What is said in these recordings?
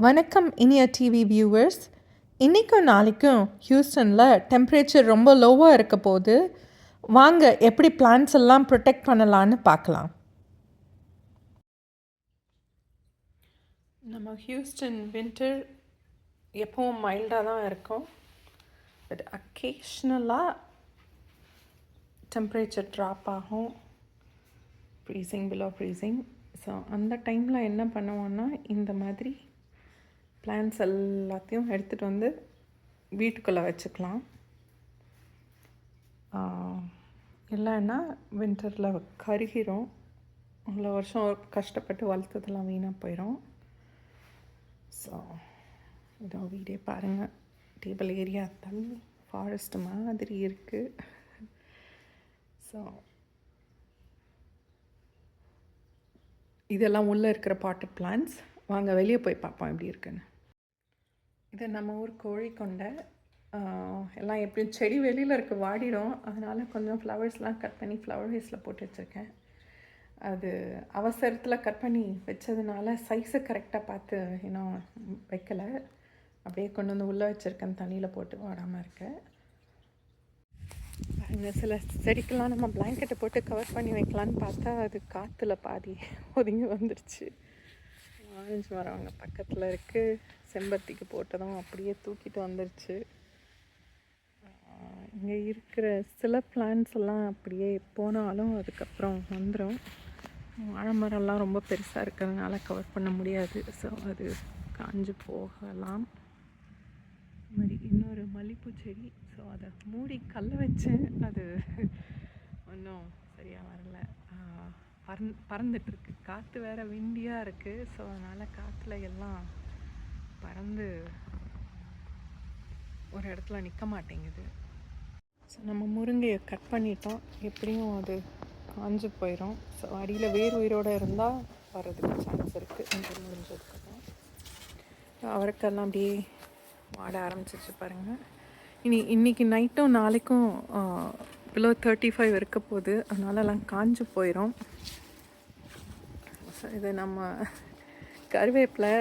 வணக்கம் இனிய TV viewers இன்றைக்கும் நாளைக்கும் ஹியூஸ்டனில் டெம்பரேச்சர் ரொம்ப லோவாக இருக்க போது வாங்க எப்படி பிளான்ஸ் எல்லாம் ப்ரொடெக்ட் பண்ணலான்னு பார்க்கலாம். நம்ம ஹியூஸ்டன் வின்டர் எப்பவும் மைல்டாக தான் இருக்கும். பட் அக்கேஷ்னலாக டெம்பரேச்சர் ட்ராப் ஆகும். ஃப்ரீசிங் பிலோ ஃப்ரீசிங் ஸோ அந்த டைமில் என்ன பண்ணுவோன்னா இந்த மாதிரி பிளான்ஸ் எல்லாத்தையும் எடுத்துகிட்டு வந்து வீட்டுக்குள்ளே வச்சுக்கலாம். இல்லைன்னா வின்டரில் கருகிரும். இவ்வளோ வருஷம் கஷ்டப்பட்டு வளர்த்ததெல்லாம் வீணாக போயிடும் ஸோ இதோ வீடே பாருங்கள் டேபிள் ஏரியா தள்ளி ஃபாரஸ்ட் மாதிரி இருக்குது ஸோ இதெல்லாம் உள்ளே இருக்கிற பாட்டட் பிளான்ஸ் வாங்க வெளியே போய் பார்ப்போம் எப்படி இருக்குன்னு. இது நம்ம ஊர் கோழிக்கொண்டை கொண்டை. எல்லாம் எப்படியும் செடி வெளியில் இருக்க வாடிடும். அதனால் கொஞ்சம் ஃப்ளவர்ஸ்லாம் கட் பண்ணி ஃப்ளவர் வேஸில் போட்டு வச்சுருக்கேன். அது அவசரத்தில் கட் பண்ணி வச்சதுனால சைஸை கரெக்டாக பார்த்து இன்னும் வைக்கலை. அப்படியே கொண்டு வந்து உள்ளே வச்சுருக்கேன் தண்ணியில் போட்டு வாடாமல் இருக்க. பாருங்க சில செடிக்கெல்லாம் நம்ம பிளாங்கெட்டை போட்டு கவர் பண்ணி வைக்கலான்னு பார்த்தா அது காற்றுல பாதி ஒதுங்கி வந்துடுச்சு ஆரஞ்சு மரம் அங்கே பக்கத்தில் இருக்குது செம்பருத்திக்கு போட்டதும் அப்படியே தூக்கிட்டு வந்துருச்சு. இங்கே இருக்கிற சில பிளான்ஸ் எல்லாம் அப்படியே போனாலும் அதுக்கப்புறம் வந்துடும் வாழை மரம்லாம் ரொம்ப பெருசாக இருக்கிறதுனால கவர் பண்ண முடியாது. ஸோ அது காஞ்சு போகலாம். இது மாதிரி இன்னொரு மல்லிப்பூ செடி. ஸோ அதை மூடி கல்ல வச்சேன் அது ஒன்றும் சரியாக வரல. பறந் பறந்துட்டுருக்கு காற்று வேறு விண்டியாக இருக்குது ஸோ அதனால் காற்றுல எல்லாம் பறந்து ஒரு இடத்துல நிற்க மாட்டேங்குது. ஸோ நம்ம முருங்கையை கட் பண்ணிட்டோம். எப்படியும் அது காஞ்சு போயிடும் ஸோ அடியில் வேர் உயிரோடு இருந்தால் வர்றதுக்கு சான்ஸ் இருக்குது இந்த முடிஞ்சதுக்கப்புறம். அவரைக்கெல்லாம் அப்படியே வாட ஆரம்பிச்சிச்சு பாருங்கள் இனி இன்னைக்கு நைட்டும் நாளைக்கும் பிலோ தேர்ட்டி ஃபைவ் இருக்க போகுது. அதனால எல்லாம் காஞ்சு போயிடும் இது நம்ம கருவேப்பிலை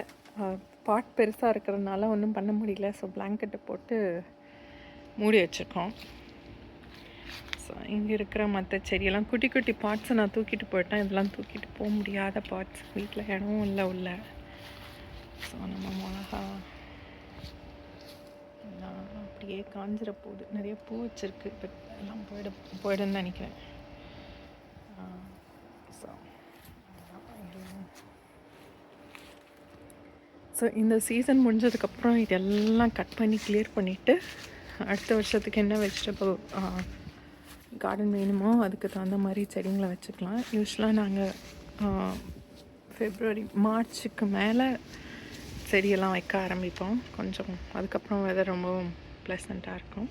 பாட் பெருசாக இருக்கிறதுனால ஒன்றும் பண்ண முடியல. ஸோ பிளாங்கெட்டை போட்டு மூடி வச்சுருக்கோம். ஸோ இங்கே இருக்கிற மற்ற செடியெல்லாம் குட்டி குட்டி பார்ட்ஸை நான் தூக்கிட்டு போயிட்டேன். இதெல்லாம் தூக்கிட்டு போக முடியாத பார்ட்ஸ் வீட்டில் இடமும் இல்லை உள்ள. ஸோ நம்ம மிளகா எல்லாம் அப்படியே காஞ்சிட போகுது நிறைய பூ வச்சிருக்கு. பட் எல்லாம் போயிட போயிடுன்னு நினைக்கிறேன். ஸோ ஸோ இந்த சீசன் முடிஞ்சதுக்கப்புறம் இதெல்லாம் கட் பண்ணி கிளியர் பண்ணிவிட்டு அடுத்த வருஷத்துக்கு என்ன வெஜிடபிள் கார்டன் வேணுமோ அதுக்கு தகுந்த மாதிரி செடிங்களை வச்சுக்கலாம். யூஸ்வலாக நாங்கள் ஃபெப்ரவரி மார்ச்சுக்கு மேலே செடியெல்லாம் வைக்க ஆரம்பிப்போம். கொஞ்சம் அதுக்கப்புறம் வெதர் ரொம்பவும் ப்ளசண்ட்டாக இருக்கும்.